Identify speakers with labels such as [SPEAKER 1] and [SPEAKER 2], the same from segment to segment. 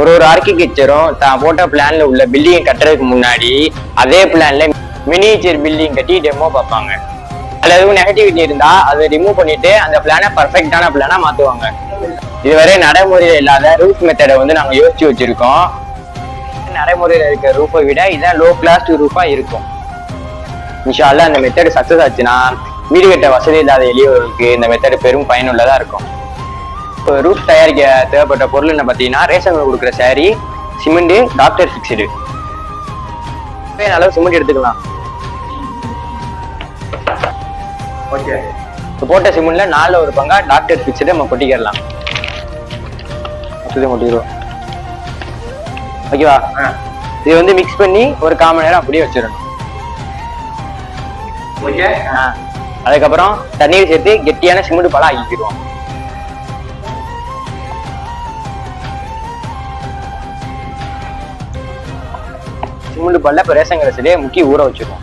[SPEAKER 1] ஒரு ஒரு ஆர்கிடெக்சரும் தான் போட்ட பிளான்ல உள்ள பில்டிங் கட்டுறதுக்கு முன்னாடி அதே பிளான்ல மினியேச்சர் பில்டிங் கட்டி டெமோ பார்ப்பாங்க. அதுல எதுவும் நெகட்டிவிட்டி இருந்தா அதை ரிமூவ் பண்ணிட்டு அந்த பிளானை பர்ஃபெக்டான பிளானா மாத்துவாங்க. இதுவரை நடைமுறையில் இல்லாத ரூஃப் மெத்தடை வந்து நாங்க யோசிச்சு வச்சிருக்கோம். நடைமுறையில் இருக்க ரூஃபை விட இதான் லோ கிளாஸ் ரூஃபா இருக்கும். இன்ஷால்ல அந்த மெத்தட் சக்சஸ் ஆச்சுன்னா வீடு கட்ட வசதி இல்லாத எளியவர்களுக்கு இந்த மெத்தட் பெரும் பயனுள்ளதா இருக்கும். ரூஃப் தயாரிக்க தேவைப்பட்ட பொருள் என்ன பார்த்தீங்கன்னா ரேஷன் கொடுக்குற saree சிமெண்ட் டாக்டர் ஃபிக்ஸ்டு அளவு சிமெண்ட் எடுத்துக்கலாம்.
[SPEAKER 2] ஓகே
[SPEAKER 1] இப்போ போட்ட சிமெண்ட்ல நாலுல ஒரு பங்கா டாக்டர் ஃபிக்ஸ்டு நம்ம கொட்டிக்கிறலாம் அப்படியே கொட்டிடுவோம் ஓகேவா? இது வந்து மிக்ஸ் பண்ணி ஒரு கால் மணி நேரம் அப்படியே வச்சிடணும்.
[SPEAKER 2] ஓகே.
[SPEAKER 1] அதுக்கப்புறம் தண்ணீர் சேர்த்து கெட்டியான சிமெண்ட் பாலா ஆக்கிடுவோம் சிமெண்ட் பால்ல இப்போ ரேஷன் கடைசிலே முக்கி ஊற வச்சிருவோம்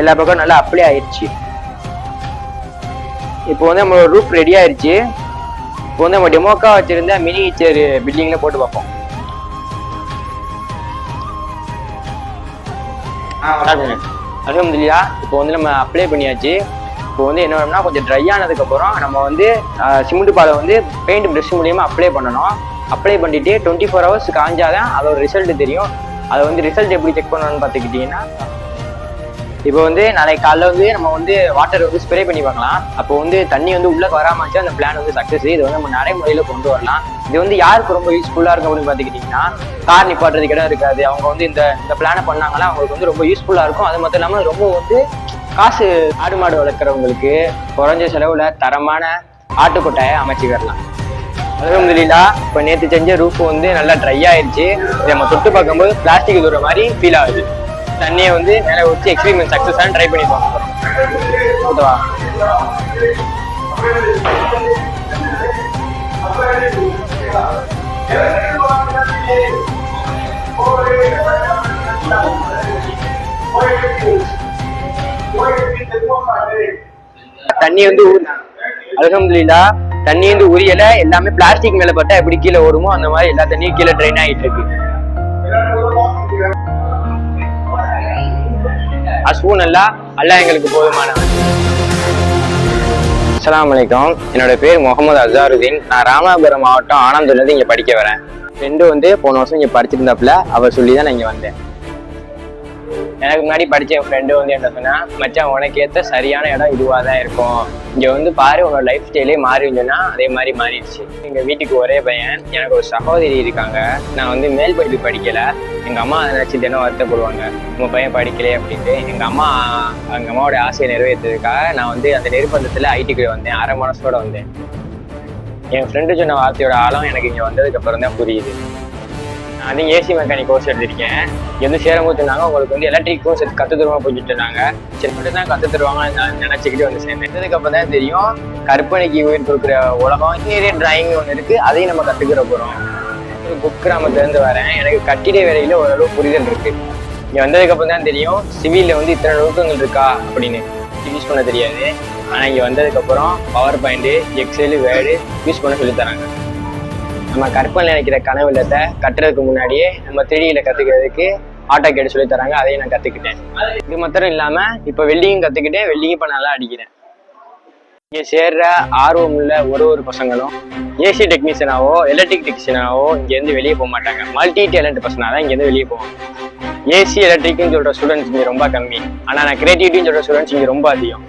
[SPEAKER 1] எல்லா பக்கம் நல்லா அப்ளை ஆயிடுச்சு. இப்போ வந்து நம்ம ரூப் ரெடி ஆயிடுச்சு இப்போ வந்து நம்ம டெமோக்கா வச்சிருந்த மினிச்சர் பில்டிங்ல போட்டு பார்ப்போம். அலமதுல்லா இப்போ வந்து நம்ம அப்ளை பண்ணியாச்சு. இப்போ வந்து என்ன பண்ணணும்னா கொஞ்சம் ட்ரை ஆனதுக்கு அப்புறம் நம்ம வந்து சிமெண்ட் பாலை வந்து பெயிண்ட் ப்ரெஷ் மூலியமா அப்ளை பண்ணணும். அப்ளை பண்ணிட்டு டுவெண்ட்டி ஃபோர் ஹவர்ஸ் காஞ்சாதான் அதோட ரிசல்ட் தெரியும். அதை வந்து ரிசல்ட் எப்படி செக் பண்ணணும்னு பார்த்துக்கிட்டிங்கன்னா இப்போ வந்து நாளைக்கு காலைல வந்து நம்ம வந்து வாட்டர் வந்து ஸ்ப்ரே பண்ணி பார்க்கலாம். அப்போ வந்து தண்ணி வந்து உள்ள வராமச்சு அந்த பிளான் வந்து சக்ஸஸ் இது வந்து நம்ம நடைமுறையில கொண்டு வரலாம். இது வந்து யாருக்கு ரொம்ப யூஸ்ஃபுல்லா இருக்கும் அப்படின்னு பார்த்துக்கிட்டிங்கன்னா கார் நிப்பாட்டுறதுக்கு இடம் இருக்காது. அவங்க வந்து இந்த இந்த பிளானை பண்ணாங்கன்னா அவங்களுக்கு வந்து ரொம்ப யூஸ்ஃபுல்லா இருக்கும். அது மட்டும் இல்லாமல் ரொம்ப வந்து காசு ஆடு மாடு வளர்க்குறவங்களுக்கு குறைஞ்ச செலவுல தரமான ஆட்டுக்கொட்டையை அமைச்சு வரலாம் அலமதுல்லா இப்போ நேற்று செஞ்ச ரூஃப் வந்து நல்லா ட்ரை ஆயிடுச்சு. நம்ம தொட்டு பார்க்கும்போது பிளாஸ்டிக் தூர மாதிரி ஃபீல் ஆகுது. தண்ணியை வந்து மேலே வச்சு எக்ஸ்பீரிமெண்ட் சக்ஸஸ் ட்ரை பண்ணி பார்க்கணும் ஓகேவா? தண்ணி வந்து அலகம்துல்லா தண்ணி வந்து உரியல எல்லாமே பிளாஸ்டிக் மேல பட்டா எப்படி கீழே ஓடுமோ அந்த மாதிரி எல்லா தண்ணியும் கீழே ட்ரைன் ஆகிட்டு இருக்கு. அஸ்வூன் அல்லா அல்லாஹ் எங்களுக்கு போதுமானவன் அஸ்லாம் வலைக்கம் என்னோட பேர் முகமது அசாருதீன். நான் ராமநாதபுரம் மாவட்டம் ஆனந்தூர்லேருந்து இங்கே படிக்க வரேன். ஃப்ரெண்டு வந்து போன வருஷம் இங்கே படிச்சிருந்தாப்புல அவர் சொல்லி தான் நான் இங்கே வந்தேன். எனக்கு முன்னாடி படித்த என் ஃப்ரெண்டு வந்து என்ன சொன்னால் மச்சான் உனக்கு ஏற்ற சரியான இடம் இதுவாக தான் இருக்கும். இங்கே வந்து பாரு உன்னோட லைஃப் ஸ்டைலே மாறிடுச்சுன்னா அதே மாதிரி மாறிடுச்சு. எங்கள் வீட்டுக்கு ஒரே பையன் எனக்கு ஒரு சகோதரி இருக்காங்க. நான் வந்து மேல் படிப்பு படிக்கலை. எங்கள் அம்மா அதை நினச்சி தினம் வருத்தப்படுவாங்க. உங்கள் பையன் படிக்கலையே அப்படின்ட்டு. எங்கள் அம்மா எங்கள் அம்மாவோட ஆசையை நிறைவேற்றதுக்காக நான் வந்து அந்த நிர்பந்தத்தில் ஐடிக்கு வந்தேன். அரை மனசோட வந்தேன். என் ஃப்ரெண்டு சொன்ன வார்த்தையோட ஆழம் எனக்கு இங்கே வந்ததுக்கப்புறம் தான் புரியுது. நான் வந்து ஏசி மெக்கானிக் கோர்ஸ் எடுத்திருக்கேன். இங்க வந்து சேரும்போது உங்களுக்கு வந்து எலக்ட்ரிக் கோர்ஸ் கற்று தருவாங்க போயிட்டு இருந்தாங்க. சரி மட்டும் தான் கற்று தருவாங்க நினச்சிக்கிட்டு வந்து சேர்ந்தேன். அப்புறம் தான் தெரியும் கற்பனைக்கு உயிர் கொடுக்குற உலகம் இன்டீரியர் டிராயிங் ஒன்று இருக்குது அதையும் நம்ம கற்றுக்கிற போகிறோம் குக்கிராமத்துலேருந்து வரேன். எனக்கு கட்டிட வேலையில் ஓரளவு புரிதல் இருக்கு. இங்கே வந்ததுக்கப்புறம் தான் தெரியும் சிவிலில் வந்து இத்தனை நுணுக்கங்கள் இருக்கா அப்படின்னு. யூஸ் பண்ண தெரியாது. ஆனால் இங்கே வந்ததுக்கப்புறம் power point Excel Word use பண்ண சொல்லித் தராங்க. நம்ம கற்பனை நினைக்கிற கனவு இல்லத்தை கட்டுறதுக்கு முன்னாடியே நம்ம திடீரில் கற்றுக்கிறதுக்கு ஆட்டோ கேட்டு சொல்லி தராங்க. அதையும் நான் கற்றுக்கிட்டேன் இது மாத்திரம் இல்லாமல் இப்போ வெல்டிங்கும் கற்றுக்கிட்டேன் வெல்டிங் இப்போ நல்லா அடிக்கிறேன். இங்கே சேர்ற ஆர்வம் உள்ள ஒரு ஒரு பசங்களும் ஏசி டெக்னீஷியனாவோ எலக்ட்ரிக் டெக்னீஷியனாவோ இங்கேருந்து வெளியே போக மாட்டாங்க. மல்டி டேலண்ட் பர்சனாக தான் இங்கேருந்து வெளியே போவாங்க. ஏசி எலக்ட்ரிக்னு சொல்கிற ஸ்டூடெண்ட்ஸ் இங்கே ரொம்ப கம்மி. ஆனால் நான் கிரியேட்டிவிட்டின்னு சொல்கிற ஸ்டூடெண்ட்ஸ் இங்கே ரொம்ப அதிகம்.